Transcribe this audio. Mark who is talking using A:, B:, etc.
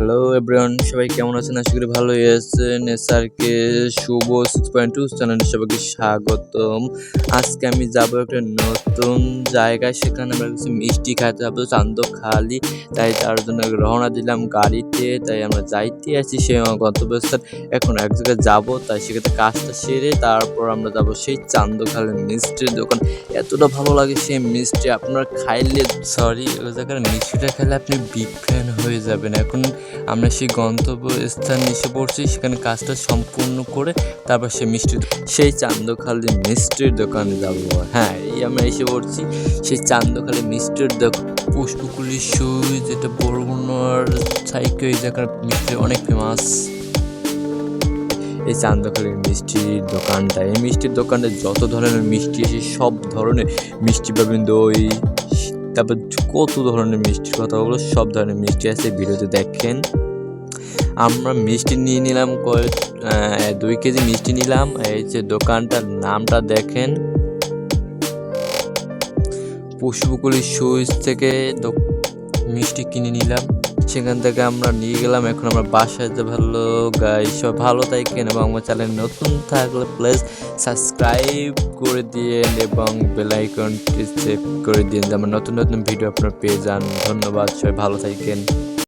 A: Hello everyone সবাই কেমন আছেন? আশা করি ভালোই আছেন। SRK Shubho six point two চ্যানেলে সবাইকে স্বাগতম। আজকে আমি যাব একটা নতুন জায়গায়। সেখানে আমরা কিছু মিষ্টি খাইতে যাব চান্দখালি তাই তার জন্য রওনা দিলাম গাড়িতে। তাই আমরা যাইতে আছি সেই গন্তব্যস্থান এখন এক জায়গায় যাব, তাই সেক্ষেত্রে কাজটা সেরে তারপর আমরা যাব সেই চান্দখালি মিষ্টির দোকান। এতটা ভালো লাগে সেই মিষ্টি। আপনার খাইলে সরি ওই জায়গার মিষ্টিটা খেলে আপনি ফ্যান হয়ে যাবেন। এখন আমরা সেই গন্তব্য স্থান এসে পড়ছি, সেখানে কাজটা সম্পূর্ণ করে তারপর সে মিষ্টি সেই চান্দখালি মিষ্টির দোকানে যাব। হ্যাঁ এই আমরা এসে পড়ছি সেই চান্দখালি মিষ্টির দোকান পুষ্পকুলি সুই, যেটা বরগুনার সাইকে এই জায়গার মিষ্টি অনেক ফেমাস এই চান্দখালির মিষ্টির দোকানটা, এই মিষ্টির দোকানে যত ধরনের মিষ্টি সব ধরনের মিষ্টি পাবেন দই তারপর কত ধরনের মিষ্টির কথা বলো সব ধরনের মিষ্টি আছে, ভিডিওতে দেখেন। আমরা মিষ্টি নিয়ে নিলাম কয়েক দুই কেজি মিষ্টি নিলাম। এই যে দোকানটার নামটা দেখেন। পশুপুকুলি সুইচ থেকে মিষ্টি কিনে নিলাম। সেখান থেকে আমরা নিয়ে গেলাম। এখন আমরা বাসায় যে ভালো গাই সব ভালো থাকেন এবং আমার চ্যানেল নতুন থাকলে প্লিজ সাবস্ক্রাইব করে দিন এবং বেলাইকনটি সেভ করে দিন যেমন নতুন নতুন ভিডিও আপনারা পেয়ে যান। ধন্যবাদ, সবাই ভালো থাকেন।